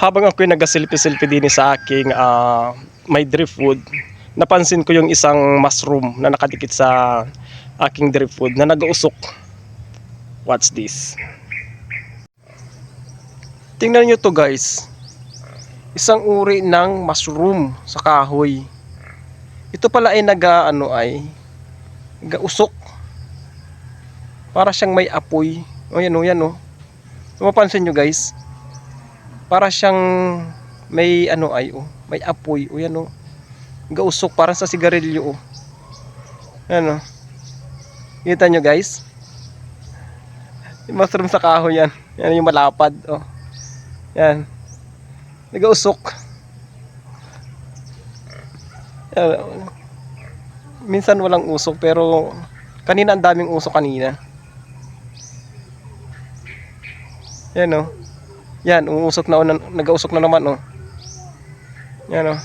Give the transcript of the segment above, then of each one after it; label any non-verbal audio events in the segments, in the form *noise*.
habang ako'y nagasilpi-silpi din sa aking ah, may driftwood, napansin ko yung isang mushroom na nakadikit sa aking driftwood na nag-uusok. What's this? Tingnan nyo to guys. Isang uri ng mushroom sa kahoy. Ito pala ay naga ano ay gausok. Para siyang may apoy. O yan o yan o. Mapansin nyo guys. Para siyang may ano ay o. May apoy o yan o. Gausok para sa sigarilyo o. Ano? Kita nyo guys? Yung mushroom sa kahoy yan. Yan yung malapad o. Yan. Nagausok. Yan. Minsan walang usok pero kanina ang daming usok kanina. Yan o. Yan, umusok na, na nagausok na naman o. Yan o.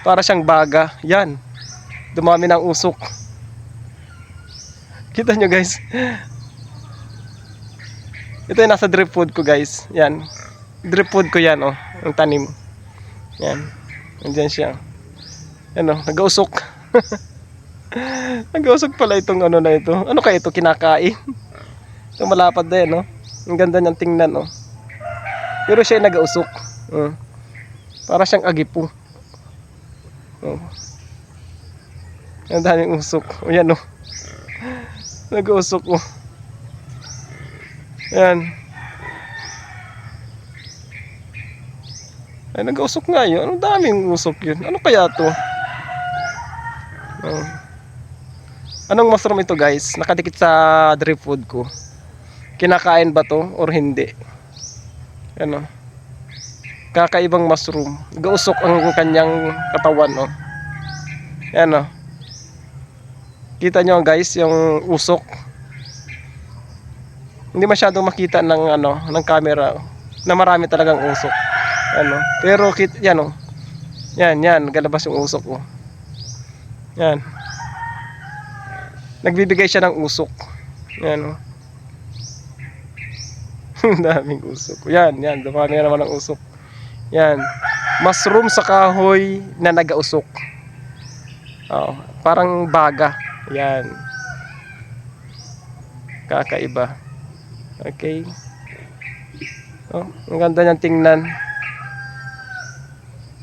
Para siyang baga. Yan. Dumami ng usok. Kita nyo guys. Ito yung nasa drip food ko guys. Yan. Drip food ko yan oh. Ang tanim. Yan. Nandiyan siya. Yan oh. Nag-usok. *laughs* Nag-usok pala itong ano na ito. Ano kaya ito? Kinakain? *laughs* Ito malapad na yan oh. Ang ganda niyang tingnan oh. Pero siya ay nag-usok. Oh. Para siyang agipo. Oh. Ang daming usok. O yan oh. Nag-usok oh. Yan. Ay, nag-usok nga yun. Ang daming usok yun. Ano kaya to? Oh. Anong mushroom ito guys? Nakadikit sa drip food ko. Kinakain ba to or hindi? Ano? Kakaibang mushroom. Gausok ang kanyang katawan, oh. Yan, oh. Kita nyo guys, yung usok. Hindi masyadong makita ng ano, ng camera na marami talagang usok. Ano? Pero kit yan oh. Yan, yan, galabas yung usok oh. Yan. Nagbibigay siya ng usok. Yan oh. Ang daming usok. Yan, yan, dumami na naman ng usok. Yan. Mushroom sa kahoy na nagausok. Oh, parang baga. Yan. Kakaiba. Okay. Oh, ang ganda niyang tingnan.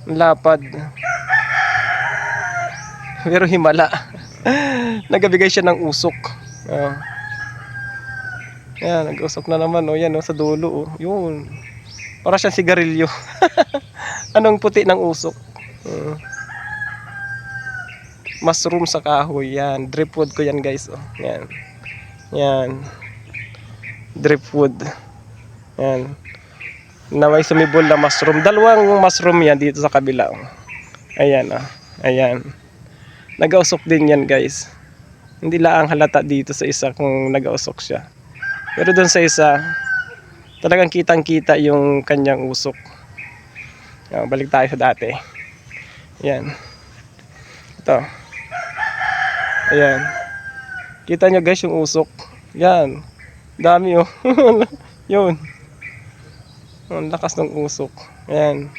Ang lapad. Pero himala. *laughs* Nagabigay siya ng usok. Oh. Yan, nag-usok na naman. Oh, yan, oh, sa dulo. Oh. Yun. Para siyang sigarilyo. *laughs* Anong puti ng usok? Oh. Mushroom sa kahoy. Yan. Drip wood ko yan, guys. Oh. Yan. Yan. Drip wood. Yan. Na may sumibol na mushroom. Dalawang mushroom yan dito sa kabila. oh. Ayan, oh. Ayan. Nagausok din yan, guys. Hindi lang halata dito sa isa kung nagausok siya. Pero doon sa isa, talagang kitang-kita yung kanyang usok. Yan, balik tayo sa dati. Yan. Ito. Ayan. Kita nyo guys yung usok. Yan. Dami oh. *laughs* Yun. Ang lakas ng usok. Ayan.